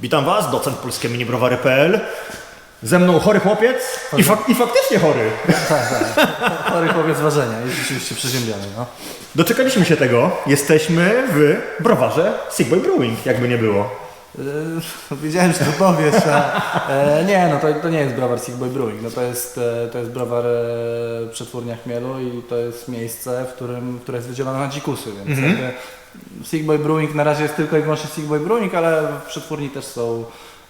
Witam Was, docent polskie minibrowary.pl. Ze mną chory chłopiec i, fak- i faktycznie chory. Chory chłopiec ważenia, jest rzeczywiście przeziębiony, no. Doczekaliśmy się tego. Jesteśmy w browarze Sigboy Brewing, jakby nie było. Yy, wiedziałem, że to powiesz, a, e, Nie, no to, to nie jest browar Sick Boy Brewing, no to jest, e, to jest browar e, przetwórnia chmielu i to jest miejsce, w którym, które jest wydzielone na dzikusy, więc Mhm. jakby Sick Boy Brewing na razie jest tylko i wyłącznie Sick Boy Brewing, ale w przetwórni też są,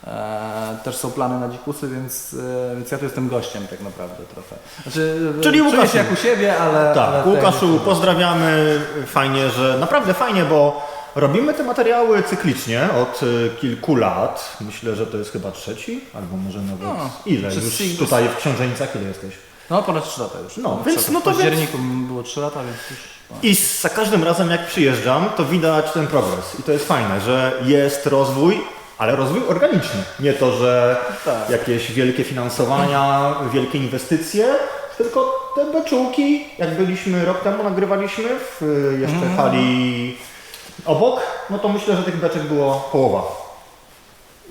e, też są plany na dzikusy, więc, e, więc ja tu jestem gościem tak naprawdę trochę. Znaczy, e, Czyli czuję Łukaszu. się jak u siebie, ale... ale Tak, Łukaszu, pozdrawiamy. Fajnie, że naprawdę fajnie, bo robimy te materiały cyklicznie od y, kilku lat. Myślę, że to jest chyba trzeci, albo może nawet No, ile przez już Sig- tutaj w Książeńcach ile jesteś? No ponad 3 lata już. No, więc- no to W październiku było 3 lata, więc już... I za każdym razem jak przyjeżdżam, to widać ten progres. I to jest fajne, że jest rozwój, ale rozwój organiczny. Nie to, że Tak. jakieś wielkie finansowania, wielkie inwestycje, tylko te beczułki, jak byliśmy rok temu, nagrywaliśmy w y, jeszcze Mhm. hali obok, no to myślę, że tych beczek było połowa.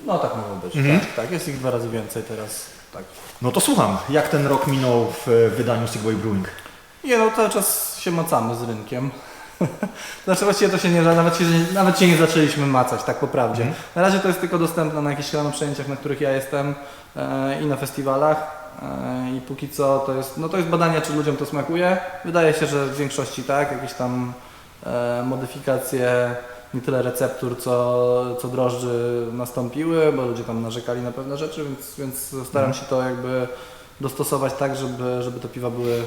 No tak mogło być, Mhm. tak, tak. Jest ich dwa razy więcej teraz, tak. No to słucham, jak ten rok minął w y, wydaniu Sigway Brewing? Nie no, cały czas się macamy z rynkiem. Znaczy właściwie to się nie, nawet się, nawet się nie zaczęliśmy macać, tak po prawdzie. Mhm. Na razie to jest tylko dostępne na jakichś rano przejęciach, na których ja jestem e, i na festiwalach. E, I póki co to jest, no to jest badanie, czy ludziom to smakuje. Wydaje się, że w większości tak, jakieś tam e, modyfikacje, nie tyle receptur, co, co drożdży nastąpiły, bo ludzie tam narzekali na pewne rzeczy, więc, więc staram się to jakby dostosować tak, żeby, żeby te piwa były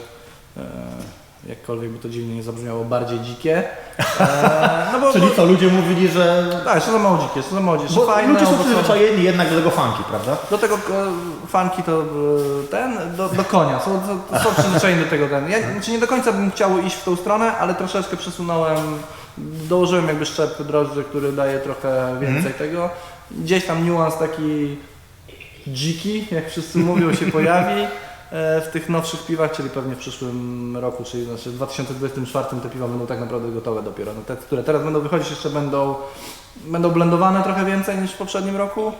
jakkolwiek by to dziwnie nie zabrzmiało, bardziej dzikie. E, no bo, Czyli bo, co, ludzie mówili, że... tak, jeszcze za mało dzikie, jeszcze za mało dzikie. Bo Fajne, ludzie są owocowe. przyzwyczajeni jednak do tego funky, prawda? Do tego e, fanki to e, ten, do, do konia. Są, są, są przyzwyczajeni do tego ten. Ja znaczy nie do końca bym chciał iść w tą stronę, ale troszeczkę przesunąłem, dołożyłem jakby szczep drożdży, który daje trochę więcej tego. Gdzieś tam niuans taki dziki, jak wszyscy mówią, się pojawi. e, W tych nowszych piwach, czyli pewnie w przyszłym roku, czyli znaczy w 2024 te piwa będą tak naprawdę gotowe dopiero. No te, które teraz będą wychodzić, jeszcze będą, będą blendowane trochę więcej niż w poprzednim roku,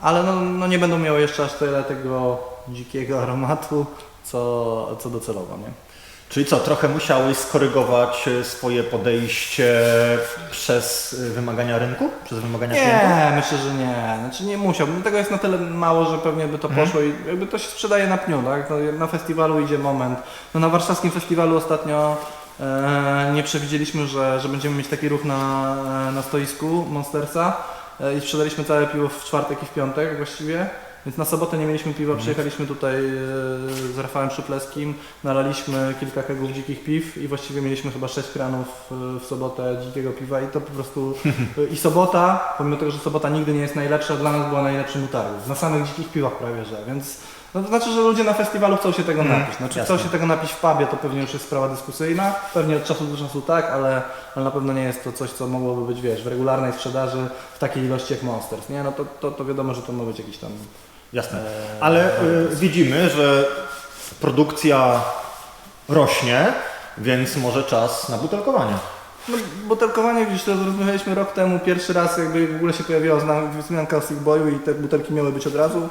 ale no, no nie będą miały jeszcze aż tyle tego dzikiego aromatu, co, co docelowo, nie? Czyli co, trochę musiałeś skorygować e, swoje podejście przez e, wymagania rynku? Przez wymagania klientów? Nie, myślę, że nie. Znaczy nie musiałbym. Tego jest na tyle mało, że pewnie by to Mhm. poszło i jakby to się sprzedaje na pniu, tak? No, na festiwalu idzie moment. No na warszawskim festiwalu ostatnio e, nie przewidzieliśmy, że, że będziemy mieć taki ruch na, na stoisku Monstersa e, i sprzedaliśmy całe piwo w czwartek i w piątek właściwie. Więc na sobotę nie mieliśmy piwa, przyjechaliśmy tutaj e, z Rafałem Szypleskim, nalaliśmy kilka kegów dzikich piw i właściwie mieliśmy chyba 6 kranów e, w sobotę dzikiego piwa i to po prostu i sobota, pomimo tego, że sobota nigdy nie jest najlepsza, dla nas była najlepszym utargów. Na samych dzikich piwach prawie, że, więc no to znaczy, że ludzie na festiwalu chcą się tego Mm, napić. Znaczy jasne. chcą się tego napić w pubie, to pewnie już jest sprawa dyskusyjna. Pewnie od czasu do czasu tak, ale, ale na pewno nie jest to coś, co mogłoby być, wiesz, w regularnej sprzedaży w takiej ilości jak Monsters, nie? No to, to, to wiadomo, że to ma być jakiś tam... Jasne. e, Ale y, widzimy, że produkcja rośnie, więc może czas na butelkowanie. No, butelkowanie, widzisz, to rozmawialiśmy rok temu, pierwszy raz jakby w ogóle się pojawiła wzmianka o Boyu i te butelki miały być od razu.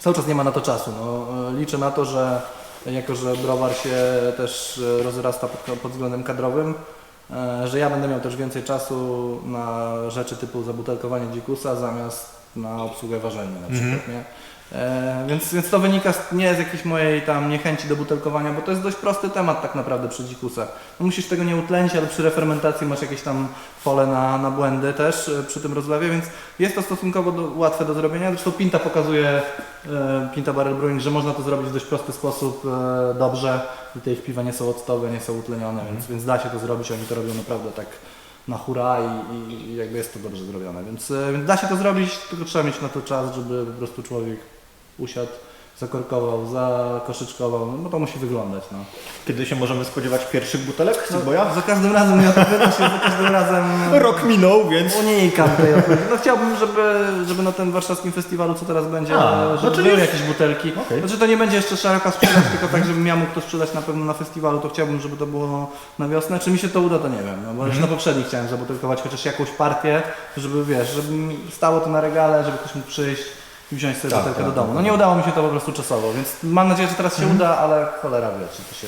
Cały czas nie ma na to czasu. No, e, liczę na to, że jako, że browar się też e, rozrasta pod, pod względem kadrowym, e, że ja będę miał też więcej czasu na rzeczy typu zabutelkowanie dzikusa zamiast na obsługę ważenia na przykład, nie? E, więc, więc to wynika z, nie z jakiejś mojej tam niechęci do butelkowania, bo to jest dość prosty temat tak naprawdę przy dzikusach. No musisz tego nie utlenić, ale przy refermentacji masz jakieś tam pole na, na błędy też e, przy tym rozlewie, więc jest to stosunkowo do, łatwe do zrobienia. Zresztą Pinta pokazuje, e, Pinta Barrel Brewing, że można to zrobić w dość prosty sposób, e, dobrze i te ich piwa nie są octowe, nie są utlenione, więc, więc da się to zrobić, oni to robią naprawdę tak na hura i, i, jakby jest to dobrze zrobione, więc, e, więc da się to zrobić, tylko trzeba mieć na to czas, żeby po prostu człowiek usiadł, zakorkował, zakoszyczkował, no to musi wyglądać. No. Kiedy się możemy spodziewać pierwszych butelek z boja? Za każdym razem ja to pytam się, za każdym razem Rok minął, więc... unikam tej odpowiedzi. No chciałbym, żeby, żeby na tym warszawskim festiwalu, co teraz będzie, A, żeby no czyli były jakieś butelki. Okej. Znaczy to nie będzie jeszcze szeroka sprzedaż, tylko tak, żebym ja mógł to sprzedać na pewno na festiwalu, to chciałbym, żeby to było na wiosnę. Czy mi się to uda, to nie wiem, no, bo już Mhm. na poprzednich chciałem zabutelkować chociaż jakąś partię, żeby wiesz, żeby mi stało to na regale, żeby ktoś mógł przyjść i wziąć sobie Tak, butelkę tak, do domu. tak, No nie udało mi się to po prostu czasowo, więc mam nadzieję, że teraz się Mhm. uda, ale cholera wie, czy to się,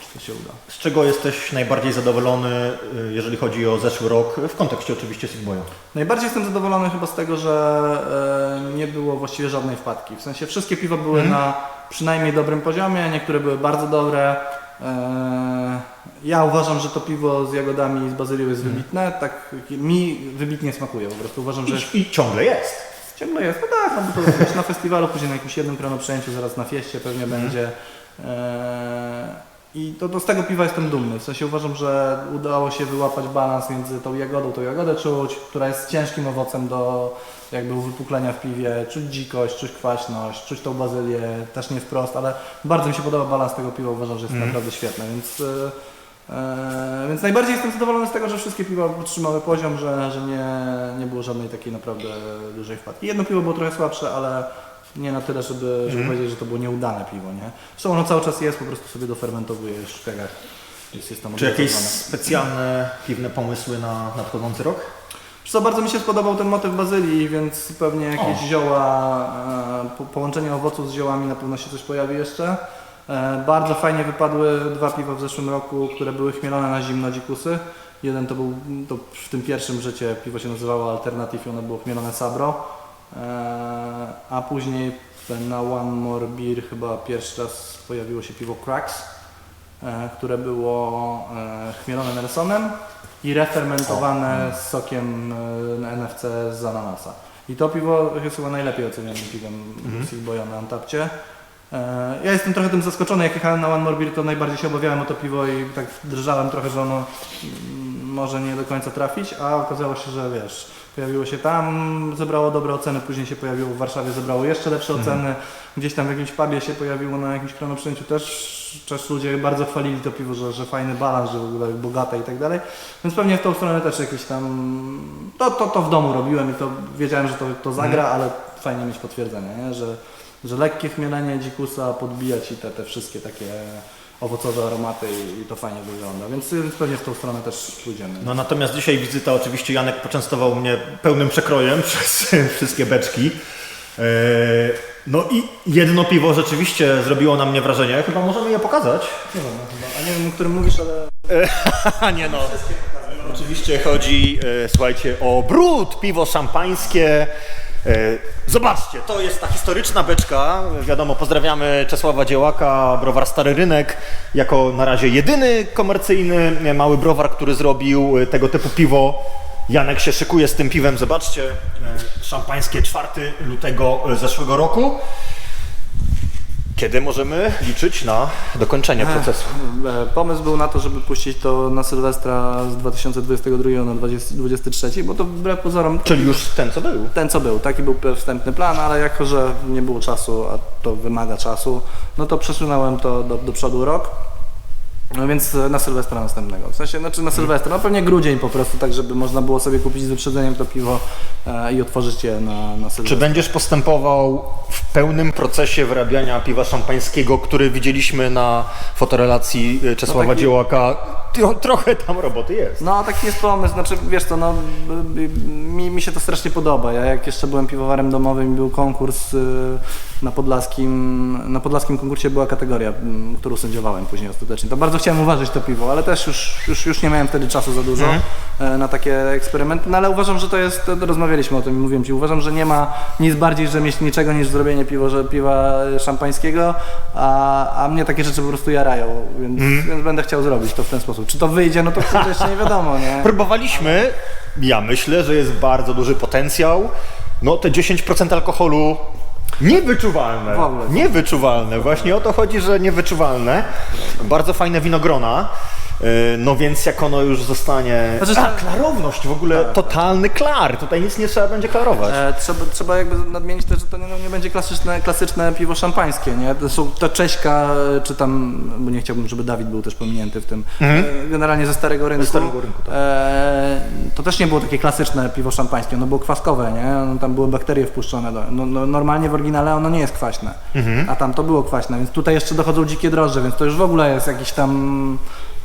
czy to się uda. Z czego jesteś najbardziej zadowolony, y, jeżeli chodzi o zeszły rok, w kontekście oczywiście Sigboya? Najbardziej jestem zadowolony chyba z tego, że e, nie było właściwie żadnej wpadki. W sensie wszystkie piwa były Mhm. na przynajmniej dobrym poziomie, niektóre były bardzo dobre. E, ja uważam, że to piwo z jagodami i z bazylią jest Mhm. wybitne. Tak mi wybitnie smakuje. Po prostu uważam, że I, I ciągle jest. Ciągle jest. No tak, no bo to wiesz, na festiwalu, później na jakimś jednym kronoprzęciu, zaraz na fieście pewnie Mhm. będzie. E, I to, to z tego piwa jestem dumny. W sensie uważam, że udało się wyłapać balans między tą jagodą, tą jagodę czuć, która jest ciężkim owocem do jakby uwypuklenia w piwie, czuć dzikość, czuć kwaśność, czuć tą bazylię, też nie wprost, ale bardzo mi się podoba balans tego piwa, uważam, że jest Mhm. naprawdę świetny, więc, e, e, więc najbardziej jestem zadowolony z tego, że wszystkie piwa utrzymały poziom, że, że nie, nie było żadnej takiej naprawdę dużej wpadki. Jedno piwo było trochę słabsze, ale nie na tyle, żeby, żeby Mhm. powiedzieć, że to było nieudane piwo, nie? Zresztą ono cały czas jest, po prostu sobie dofermentowuje w kegach, więc jest tam Czy jakieś specjalne, piwne pomysły na nadchodzący rok? Wiesz Co bardzo mi się spodobał ten motyw bazylii, więc pewnie jakieś zioła, e, po, połączenie owoców z ziołami na pewno się coś pojawi jeszcze. E, bardzo fajnie wypadły dwa piwa w zeszłym roku, które były chmielone na zimno dzikusy. Jeden to był, to w tym pierwszym życie piwo się nazywało Alternative i ono było chmielone Sabro. E, a później na One More Beer chyba pierwszy raz pojawiło się piwo Cracks, e, które było chmielone Nelsonem i refermentowane z sokiem NFC z ananasa. I to piwo jest chyba najlepiej ocenianym piwem Mhm. Sigboya na Antapcie. E, Ja jestem trochę tym zaskoczony, jak jechałem na One More Beer, to najbardziej się obawiałem o to piwo i tak drżałem trochę, że ono mm, może nie do końca trafić, a okazało się, że wiesz, pojawiło się tam, zebrało dobre oceny, później się pojawiło w Warszawie, zebrało jeszcze lepsze Mhm. oceny, gdzieś tam w jakimś pubie się pojawiło na jakimś kronoprzęciu też, też ludzie bardzo chwalili to piwo, że, że fajny balans, że w ogóle bogate i tak dalej, więc pewnie w tą stronę też jakieś tam, to, to, to w domu robiłem i to wiedziałem, że to, to zagra, ale fajnie mieć potwierdzenie, nie? Że, że lekkie chmielenie dzikusa podbija ci te, te wszystkie takie owocowe aromaty i, i to fajnie wygląda, więc, więc pewnie w tą stronę też pójdziemy. No natomiast dzisiaj wizyta, oczywiście Janek poczęstował mnie pełnym przekrojem przez wszystkie beczki. E, No i jedno piwo rzeczywiście zrobiło na mnie wrażenie. Chyba możemy je pokazać. Nie wiem, no chyba, a nie wiem, o którym mówisz, ale A nie no. Oczywiście chodzi, e, słuchajcie, o brud, piwo szampańskie. E, Zobaczcie, to jest ta historyczna beczka. Wiadomo, pozdrawiamy Czesława Dziełaka, browar Stary Rynek, jako na razie jedyny komercyjny e, mały browar, który zrobił e, tego typu piwo. Janek się szykuje z tym piwem, zobaczcie. Szampańskie 4 lutego zeszłego roku. Kiedy możemy liczyć na dokończenie procesu? E, Pomysł był na to, żeby puścić to na Sylwestra z 2022 na 2023, bo to wbrew pozorom Czyli już ten, co był. ten co był, taki był wstępny plan, ale jako, że nie było czasu, a to wymaga czasu, no to przesunąłem to do, do przodu rok. No więc na Sylwestra następnego. W sensie, znaczy na Sylwestra, no pewnie grudzień po prostu, tak żeby można było sobie kupić z wyprzedzeniem to piwo e, i otworzyć je na, na Czy Sylwestra. będziesz postępował w pełnym procesie wyrabiania piwa szampańskiego, który widzieliśmy na fotorelacji y, Czesława No taki- Dziełaka? Tro- Trochę tam roboty jest. No taki jest pomysł, znaczy wiesz co, no mi, mi się to strasznie podoba. Ja jak jeszcze byłem piwowarem domowym i był konkurs y, na podlaskim, na podlaskim konkursie była kategoria, którą sędziowałem później ostatecznie. To bardzo chciałem uważać to piwo, ale też już, już, już nie miałem wtedy czasu za dużo Mhm. e, na takie eksperymenty, no ale uważam, że to jest, rozmawialiśmy o tym i mówiłem Ci, uważam, że nie ma nic bardziej rzemieślniczego niż zrobienie piwo, że piwa szampańskiego, a, a mnie takie rzeczy po prostu jarają, więc, Mhm. więc będę chciał zrobić to w ten sposób. Czy to wyjdzie, no to jeszcze nie wiadomo, nie? Próbowaliśmy, ja myślę, że jest bardzo duży potencjał. No te 10% alkoholu niewyczuwalne. W ogóle. Niewyczuwalne. Właśnie o to chodzi, że niewyczuwalne. Bardzo fajne winogrona. E, No więc jak ono już zostanie... Znaczy, A, tak- klarowność w ogóle, totalny klar. Tutaj nic nie trzeba będzie klarować. E, trzeba, trzeba jakby nadmienić też, że to nie, no, nie będzie klasyczne, klasyczne piwo szampańskie, nie? To są to Cześka, e, czy tam, bo nie chciałbym, żeby Dawid był też pominięty w tym, e, generalnie ze Starego Rynku. Ze Starego Rynku, tak. e, to też nie było takie klasyczne piwo szampańskie, ono było kwaskowe, nie? No, tam były bakterie wpuszczone. Do, no, no, normalnie w oryginale ono nie jest kwaśne, a tam to było kwaśne, więc tutaj jeszcze dochodzą dzikie drożdże, więc to już w ogóle jest jakiś tam...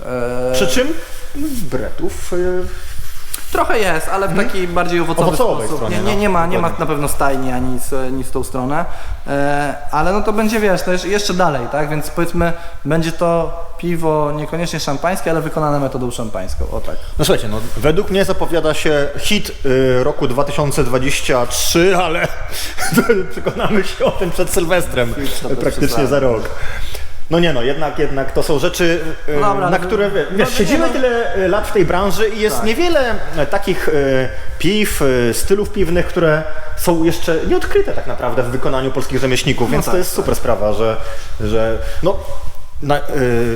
E, Przy czym z bretów e, Trochę jest, ale w taki bardziej owocowy Owocowej sposób. stronie, nie, no. nie, nie, ma, nie ma na pewno stajni ani nic, nic w tą stronę. E, ale no to będzie, wiesz, to jeszcze- dalej, tak? Więc powiedzmy, będzie to piwo niekoniecznie szampańskie, ale wykonane metodą szampańską. O tak. No słuchajcie, no, według mnie zapowiada się hit y, roku 2023, ale przekonamy się o tym przed Sylwestrem, praktycznie za rok. No nie no, jednak, jednak to są rzeczy, y, No dobra, na no, które no wiesz, nie, siedzimy no. tyle y, lat w tej branży i jest Tak. niewiele y, takich y, piw, stylów piwnych, które są jeszcze nieodkryte tak naprawdę w wykonaniu polskich rzemieślników, więc tak, to jest super sprawa, że, że no, na,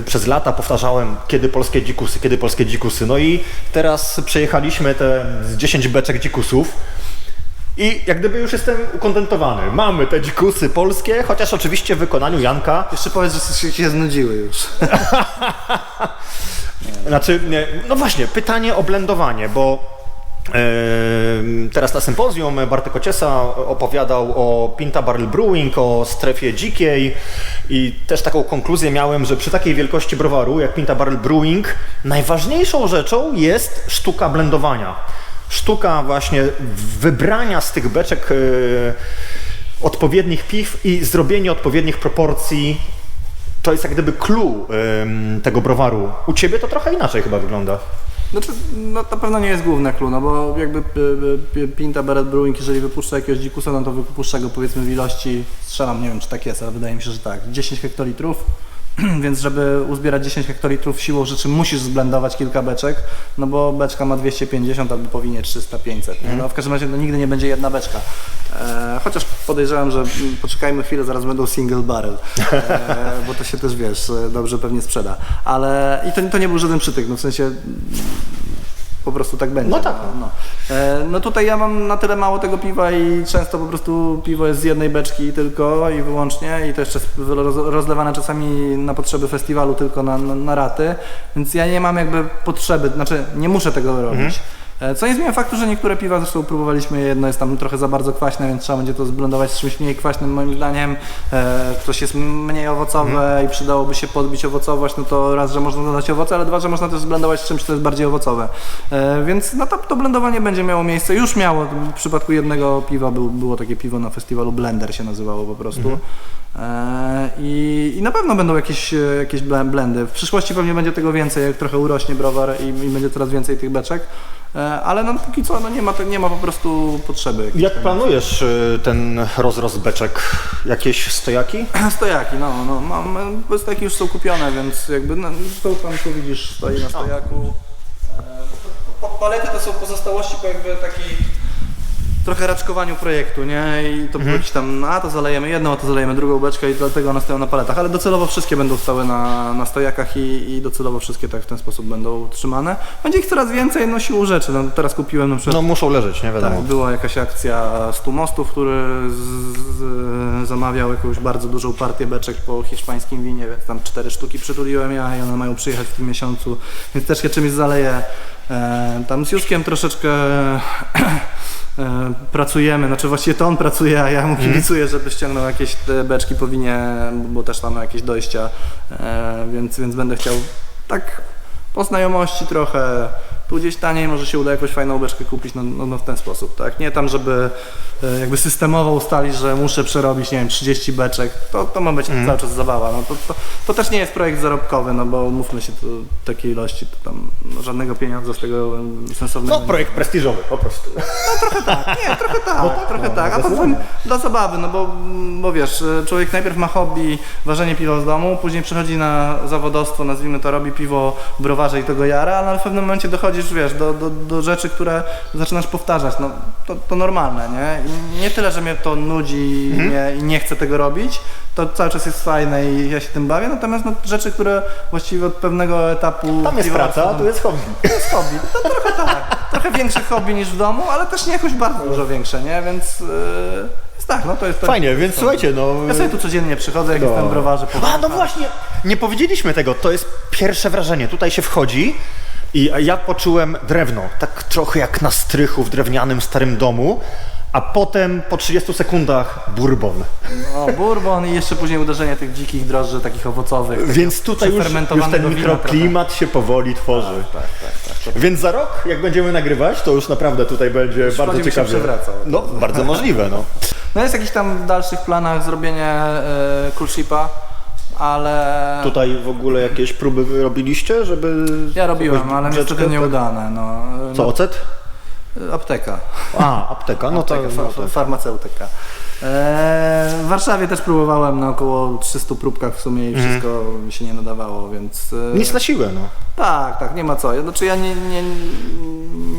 przez lata powtarzałem, kiedy polskie dzikusy, kiedy polskie dzikusy. No i teraz przejechaliśmy te z 10 beczek dzikusów. I jak gdyby już jestem ukontentowany. Mamy te dzikusy polskie, chociaż oczywiście w wykonaniu Janka. Jeszcze powiedz, że się, znudziły już. Znaczy, no właśnie, pytanie o blendowanie, bo teraz na sympozjum Bartek Ociesa opowiadał o Pinta Barrel Brewing, o strefie dzikiej i też taką konkluzję miałem, że przy takiej wielkości browaru jak Pinta Barrel Brewing najważniejszą rzeczą jest sztuka blendowania. Sztuka właśnie wybrania z tych beczek e, odpowiednich piw i zrobienie odpowiednich proporcji to jest jak gdyby clue tego browaru. U Ciebie to trochę inaczej chyba wygląda. Znaczy, no na pewno nie jest główne clue, no bo jakby y, y, Pinta Barrett Brewing, jeżeli wypuszcza jakiegoś dzikusa, no to wypuszcza go powiedzmy w ilości, strzelam, nie wiem czy tak jest, ale wydaje mi się, że tak, 10 hektolitrów. Więc żeby uzbierać 10 hektolitrów siłą rzeczy musisz zblendować kilka beczek, no bo beczka ma 250 albo powinien 300-500. nie? No w każdym razie no, nigdy nie będzie jedna beczka. E, chociaż podejrzewam, że mm, poczekajmy chwilę, zaraz będą single barrel, e, bo to się też wiesz, dobrze pewnie sprzeda. Ale i to, to nie był żaden przytyk, no w sensie po prostu tak będzie. No tak, No, no. E, no tutaj ja mam na tyle mało tego piwa i często po prostu piwo jest z jednej beczki tylko i wyłącznie i to jeszcze rozlewane czasami na potrzeby festiwalu tylko na, na, na raty, więc ja nie mam jakby potrzeby, znaczy nie muszę tego robić. E, Co nie zmienia faktu, że niektóre piwa, zresztą próbowaliśmy, jedno jest tam trochę za bardzo kwaśne, więc trzeba będzie to zblendować z czymś mniej kwaśnym moim zdaniem. E, Ktoś jest mniej owocowe i przydałoby się podbić owocowość, no to raz, że można dodać owoce, ale dwa, że można też zblendować z czymś, co jest bardziej owocowe. E, Więc no to, to blendowanie będzie miało miejsce, już miało. W przypadku jednego piwa był, było takie piwo na festiwalu Blender się nazywało po prostu. E, I, I na pewno będą jakieś, e, jakieś ble- blendy. W przyszłości pewnie będzie tego więcej, jak trochę urośnie browar i, i będzie coraz więcej tych beczek. E, Ale no póki co no nie, ma, nie ma po prostu potrzeby. Jak planujesz ten rozrost beczek? Jakieś stojaki? Stojaki, no, no mam, e, stojaki już są kupione, więc jakby no, to tam tu widzisz stoi na stojaku. E, pa- Palety to są pozostałości po jakby takiej trochę raczkowaniu projektu, nie? I to było gdzieś tam, a to zalejemy jedną, a to zalejemy drugą beczkę i dlatego one stoją na paletach, ale docelowo wszystkie będą stały na, na stojakach i, i docelowo wszystkie tak w ten sposób będą trzymane. Będzie ich coraz więcej, no siłą rzeczy, no teraz kupiłem na przykład No muszą leżeć, nie wiadomo. tak, była jakaś akcja 100 mostów, który z, z, zamawiał jakąś bardzo dużą partię beczek po hiszpańskim winie, więc tam cztery sztuki przytuliłem ja i one mają przyjechać w tym miesiącu, więc też się czymś zaleję. E, tam z Juskiem troszeczkę pracujemy, znaczy właściwie to on pracuje, a ja mu kibicuję, żeby ściągnął jakieś te beczki po winie, bo też tam ma jakieś dojścia, e, więc, więc będę chciał tak po znajomości trochę, tu gdzieś taniej może się uda jakąś fajną beczkę kupić, no, no, no w ten sposób, tak? Nie tam, żeby e, jakby systemowo ustalić, że muszę przerobić, nie wiem, 30 beczek, to, to ma być cały czas zabawa, no to, to, to też nie jest projekt zarobkowy, no bo mówmy się, to takiej ilości, to tam no, żadnego pieniądza z tego sensownego No projekt prestiżowy po prostu. nie, trochę tak, trochę no, tak. A zdecydowanie. dla zabawy, no bo, bo wiesz, e, człowiek najpierw ma hobby ważenie piwa z domu, później przechodzi na zawodowstwo, nazwijmy to, robi piwo browarze i tego jara, ale w pewnym momencie dochodzi, dochodzisz, wiesz, do, do, do rzeczy, które zaczynasz powtarzać, no to, to normalne, nie? I nie tyle, że mnie to nudzi Mhm. nie, i nie chcę tego robić, to cały czas jest fajne i ja się tym bawię, natomiast no, rzeczy, które właściwie od pewnego etapu... Tam jest praca, a są- tu jest hobby. to jest hobby. To trochę tak. Trochę większe hobby niż w domu, ale też nie jakoś bardzo dużo większe, nie? Więc, yy, tak, no to jest to. Fajnie, więc słuchajcie, no... Ja sobie tu codziennie przychodzę, jak No. jestem w browarze. A, no właśnie, nie powiedzieliśmy tego, to jest pierwsze wrażenie. Tutaj się wchodzi i ja poczułem drewno, tak trochę jak na strychu w drewnianym starym domu, a potem po 30 sekundach bourbon. O, bourbon i jeszcze później uderzenie tych dzikich drożdży, takich owocowych. Więc tutaj już, już ten mikroklimat się powoli tworzy. Tak, tak, tak. Więc za rok, jak będziemy nagrywać, to już naprawdę tutaj będzie bardzo będzie mi się ciekawie. przewracał. No, bardzo możliwe, no. No jest jakiś tam w dalszych planach zrobienie e, cool shipa, ale Tutaj w ogóle jakieś próby robiliście, żeby... ja robiłem, ale niestety nieudane. No. Co, ocet? No, apteka. A, apteka, no to... Apteka, No to. farmaceutyka. E, w Warszawie też próbowałem na około 300 próbkach w sumie i wszystko mi się nie nadawało, więc... e, Nic na siłę, no. Tak, tak, nie ma co. Znaczy ja nie, nie,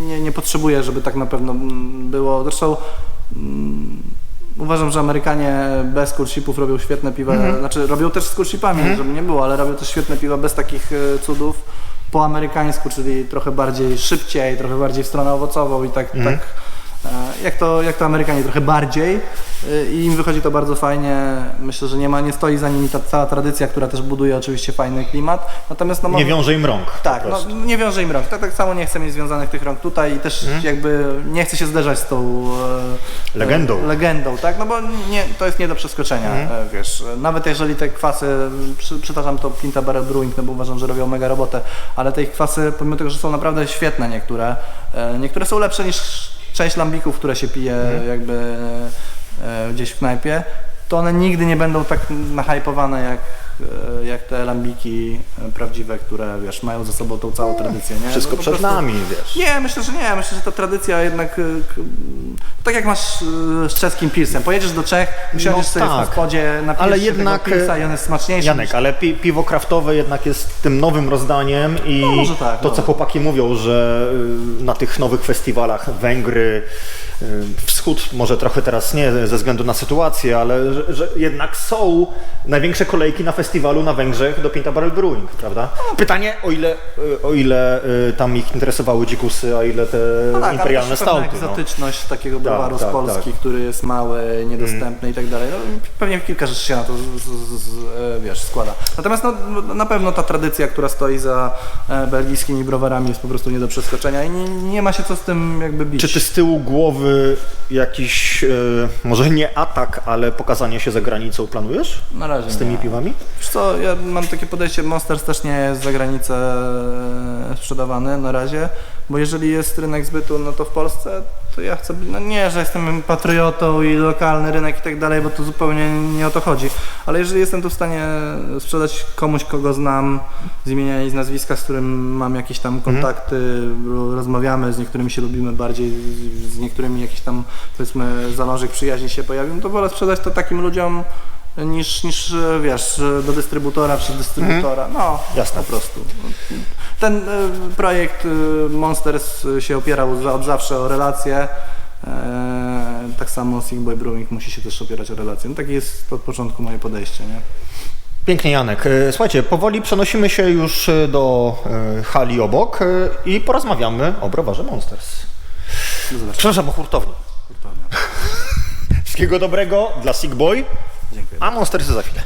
nie, nie potrzebuję, żeby tak na pewno było. Zresztą uważam, że Amerykanie bez kurshipów robią świetne piwa. Znaczy robią też z kurshipami, żeby nie było, ale robią też świetne piwa bez takich e, cudów. Po amerykańsku, czyli trochę bardziej szybciej, trochę bardziej w stronę owocową i tak, tak e, jak to, jak to Amerykanie trochę bardziej i im wychodzi to bardzo fajnie. Myślę, że nie ma, nie stoi za nimi ta cała tradycja, która też buduje oczywiście fajny klimat. Natomiast no, Nie wiąże im rąk. tak, no, nie wiąże im rąk. Tak, tak samo nie chcę mieć związanych tych rąk tutaj i też Mhm. jakby nie chcę się zderzać z tą e, Legendą. E, legendą, tak? No bo nie, to jest nie do przeskoczenia, Mhm. e, wiesz. Nawet jeżeli te kwasy, przy, przytaczam to Pinta Barrel Brewing, no bo uważam, że robią mega robotę, ale te ich kwasy, pomimo tego, że są naprawdę świetne niektóre, e, niektóre są lepsze niż część lambików, które się pije Mhm. jakby gdzieś w knajpie, to one nigdy nie będą tak nahypowane jak, e, jak te lambiki e, prawdziwe, które wiesz, mają ze sobą tą całą tradycję. Nie? Wszystko No przed prostu- nami, wiesz. Nie, myślę, że nie. Myślę, że ta tradycja jednak. Tak jak masz z czeskim pilsem. Pojedziesz do Czech, usiądziesz No sobie w tak. hospodzie, napijesz Ale jednak, pilsa i on jest smaczniejszy. Janek, niż- ale pi piwo kraftowe jednak jest tym nowym rozdaniem i No, tak, to, no. co chłopaki mówią, że y, na tych nowych festiwalach Węgry, y, wschód może trochę teraz nie ze względu na sytuację, ale że, że jednak są największe kolejki na festiwalu na Węgrzech do Pinta Barrel Brewing, prawda? Pytanie, o ile, y, o ile y, tam ich interesowały dzikusy, a ile te No tak, imperialne stałty. No. egzotyczność takiego browaru tak, z Polski, który jest mały, niedostępny i tak dalej. No, pewnie kilka rzeczy się na to z, z, z, e, wiesz, składa. Natomiast no, na pewno ta tradycja, która stoi za e, belgijskimi browarami jest po prostu nie do przeskoczenia i nie, nie ma się co z tym jakby bić. Czy ty z tyłu głowy jakiś, e, może nie atak, ale pokazanie się za granicą planujesz Na razie z tymi nie. piwami? Wiesz co, ja mam takie podejście, Monsters też nie jest za granicę e, sprzedawany na razie, bo jeżeli jest rynek zbytu, no to w Polsce, to ja chcę, no nie, że jestem patriotą i lokalny rynek i tak dalej, bo to zupełnie nie o to chodzi, ale jeżeli jestem tu w stanie sprzedać komuś, kogo znam z imienia i z nazwiska, z którym mam jakieś tam kontakty, ro- rozmawiamy, z niektórymi się lubimy bardziej, z, niektórymi jakiś tam powiedzmy zalążek przyjaźni się pojawił, no to wolę sprzedać to takim ludziom, niż, niż wiesz, do dystrybutora przez dystrybutora. No, Jasne. po prostu. Ten e, projekt e, Monsters się opierał od zawsze o relacje. E, tak samo Sigboy Brewing musi się też opierać o relacje. No, takie jest od początku moje podejście. Nie? Pięknie Janek. Słuchajcie, powoli przenosimy się już do hali obok i porozmawiamy o browarze Monsters. Zobaczenia. Przepraszam, o hurtowni. Wszystkiego dobrego dla Sick Boy, Dziękuję. a Monstersy za chwilę.